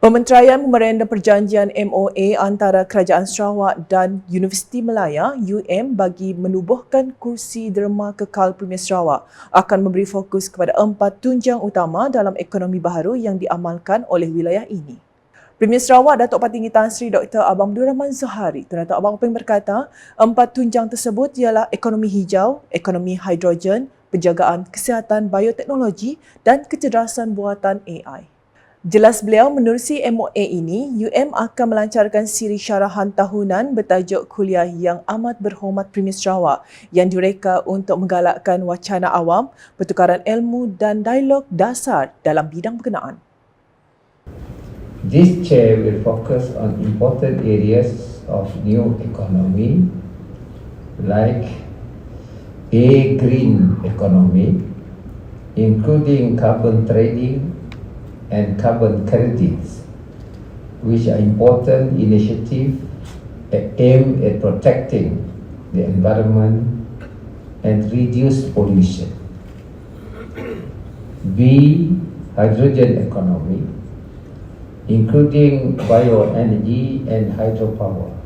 Pementeraian Memorandum Perjanjian MOA antara Kerajaan Sarawak dan Universiti Melaya UM bagi menubuhkan kursi derma kekal Premier Sarawak akan memberi fokus kepada empat tunjang utama dalam ekonomi baharu yang diamalkan oleh wilayah ini. Premier Sarawak Datuk Patinggi Tan Sri Dr. Abang Abdul Rahman Zuhari dan Datuk Abang Peng berkata, empat tunjang tersebut ialah ekonomi hijau, ekonomi hidrogen, penjagaan kesihatan bioteknologi dan kecerdasan buatan AI. Jelas beliau menerusi MOA ini, UM akan melancarkan siri syarahan tahunan bertajuk kuliah yang amat berhormat Premier Sarawak yang direka untuk menggalakkan wacana awam, pertukaran ilmu dan dialog dasar dalam bidang berkenaan. This chair will focus on important areas of new economy like a green economy, including carbon trading, and carbon credits, which are important initiatives aimed at protecting the environment and reduce pollution. B. Hydrogen economy, including bioenergy and hydropower,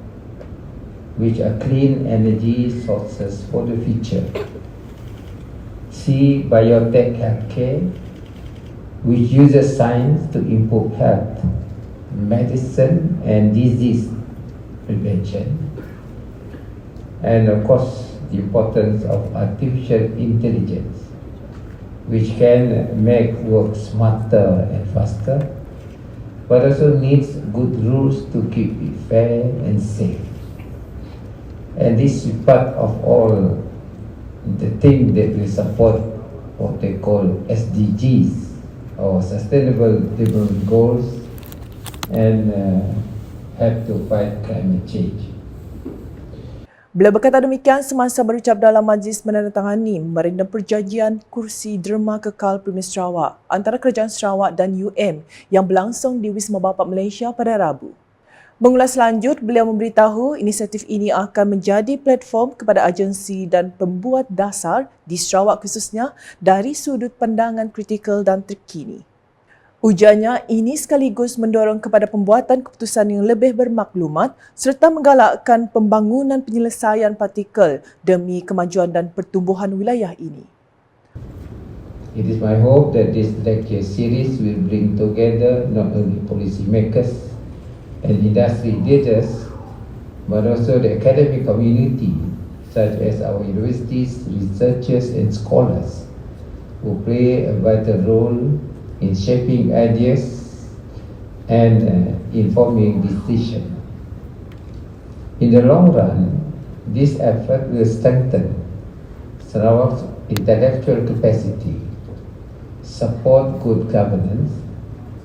which are clean energy sources for the future. C. Biotech healthcare, which uses science to improve health, medicine, and disease prevention. And of course, the importance of artificial intelligence, which can make work smarter and faster, but also needs good rules to keep it fair and safe. And this is part of all the thing that we support what they call SDGs, our sustainable development goals and uh, have to fight climate change. Beliau berkata demikian semasa berucap dalam majlis menandatangani Memorandum Perjanjian Kursi Derma Kekal Premier Sarawak antara Kerajaan Sarawak dan UM yang berlangsung di Wisma Bapak Malaysia pada Rabu. Mengulas lanjut, beliau memberitahu inisiatif ini akan menjadi platform kepada agensi dan pembuat dasar di Sarawak khususnya dari sudut pandangan kritikal dan terkini. Ujarnya, ini sekaligus mendorong kepada pembuatan keputusan yang lebih bermaklumat serta menggalakkan pembangunan penyelesaian partikel demi kemajuan dan pertumbuhan wilayah ini. It is my hope that this lecture series will bring together not only policy makers and industry leaders, but also the academic community, such as our universities, researchers, and scholars, who play a vital role in shaping ideas and uh, informing decisions. In the long run, this effort will strengthen Sarawak's intellectual capacity, support good governance,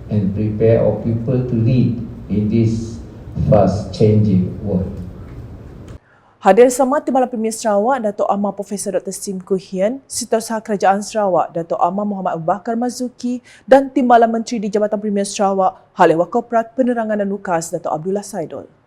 and prepare our people to lead in this fast changing world. Hadir sama Timbalan Premier Sarawak, Datuk Amar Profesor Dr. Sim Kuhian, Setiausaha Kerajaan Sarawak, Datuk Amar Muhammad Abu Bakar Mazuki dan Timbalan Menteri di Jabatan Premier Sarawak, Hal Ehwal Korporat Penerangan dan Lukas, Datuk Abdullah Saidul.